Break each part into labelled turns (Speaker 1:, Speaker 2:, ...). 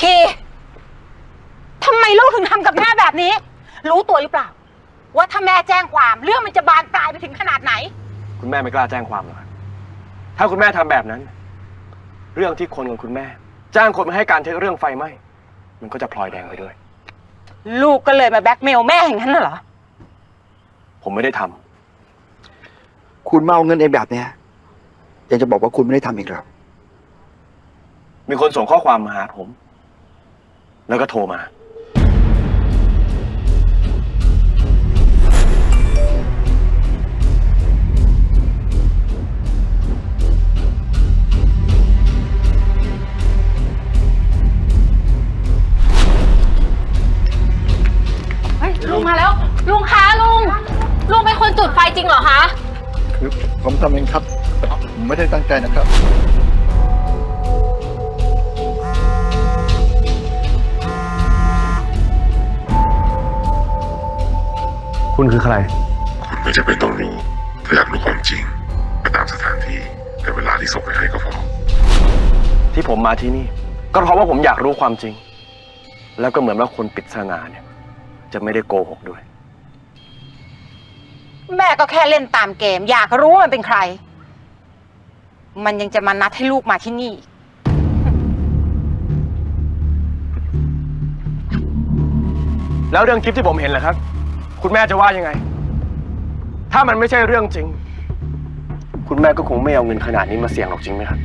Speaker 1: คีทำไมลูกถึงทำกับแม่แบบนี้ รู้ตัวหรือเปล่า ว่าถ้าแม่แจ้งความ เรื่องมันจะบานปลายไปถึงขนาดไหน
Speaker 2: คุณแม่ไม่กล้าแจ้งความหรอกครับถ้าคุณแม่ทำแบบนั้น เรื่องที่คนของคุณแม่ จ้างคนมาให้การเท็จเรื่องไฟไหม้มันก็จะพลอยแดงไปด้วย
Speaker 1: ลูกก็เลยมาแบล็กเมลแม่อย่างนั้นน่ะเหรอ
Speaker 2: ผมไม่ได้ทำ
Speaker 3: คุณมาเอาเงินเองแบบเนี้ยยังจะบอกว่าคุณไม่ได้ทำอีกเหรอ
Speaker 2: มีคนส่งข้อความมาหาผม แล้วก็โทรมา
Speaker 4: เฮ้ยลุงมาแล้ว ลุงคะลุง ลุงเป็นคนจุดไฟจริงเหรอคะ
Speaker 3: คือผมทำเองครับ ผมไม่ได้ตั้งใจนะครับ
Speaker 2: คุณคือใคร
Speaker 5: คุณไม่จำเป็นต้องรู้ถ้าอยากรู้ความจริงไปตามสถานที่และเวลาที่ส่งไปให้ก็พอ
Speaker 2: ที่ผมมาที่นี่ ก็เพราะว่าผมอยากรู้ความจริง แล้วก็เหมือนว่าคนปริศนาเนี่ย จะไม่ได้โกหกด้วย
Speaker 1: แม่ก็แค่เล่นตามเกม อยากรู้ว่ามันเป็นใคร มันยังจะมานัดให้ลูกมาที่นี่อีก
Speaker 2: แล้วเรื่องคลิปที่ผมเห็นแหละครับ คุณแม่จะว่ายังไง ถ้ามันไม่ใช่เรื่องจริง คุณแม่ก็คงไม่เอาเงินขนาดนี้มาเสี่ยงหรอกจริงไหมครับ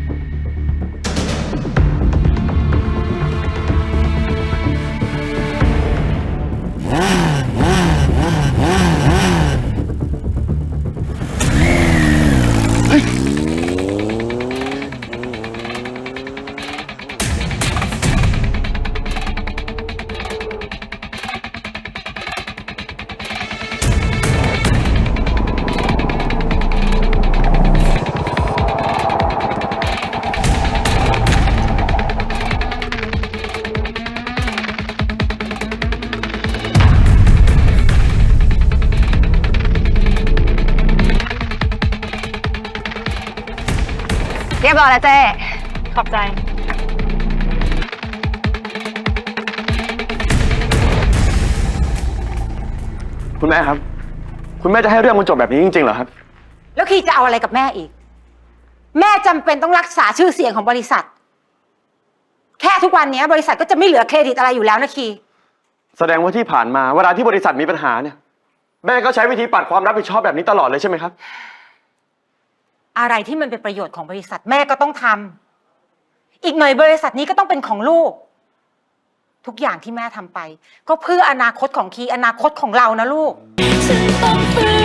Speaker 1: เรียบร้อยแล้วเจ๊
Speaker 4: ขอบใจ
Speaker 2: คุณแม่ครับ คุณแม่จะให้เรื่องมันจบแบบนี้จริงๆเหรอครับ
Speaker 1: แล้วคีจะเอาอะไรกับแม่อีก แม่จำเป็นต้องรักษาชื่อเสียงของบริษัท แค่ทุกวันนี้บริษัทก็จะไม่เหลือเครดิตอะไรอยู่แล้วนะคี
Speaker 2: แสดงว่าที่ผ่านมาเวลาที่บริษัทมีปัญหาเนี่ย แม่ก็ใช้วิธีปัดความรับผิดชอบแบบนี้ตลอดเลยใช่ไหมครับ
Speaker 1: อะไรที่มันเป็นประโยชน์ของบริษัทแม่ก็ต้องทำอีกหน่อยบริษัทนี้ก็ต้องเป็นของลูก ทุกอย่างที่แม่ทำไป ก็เพื่ออนาคตของคีอนาคตของเรานะลูก
Speaker 6: ฉันต้อง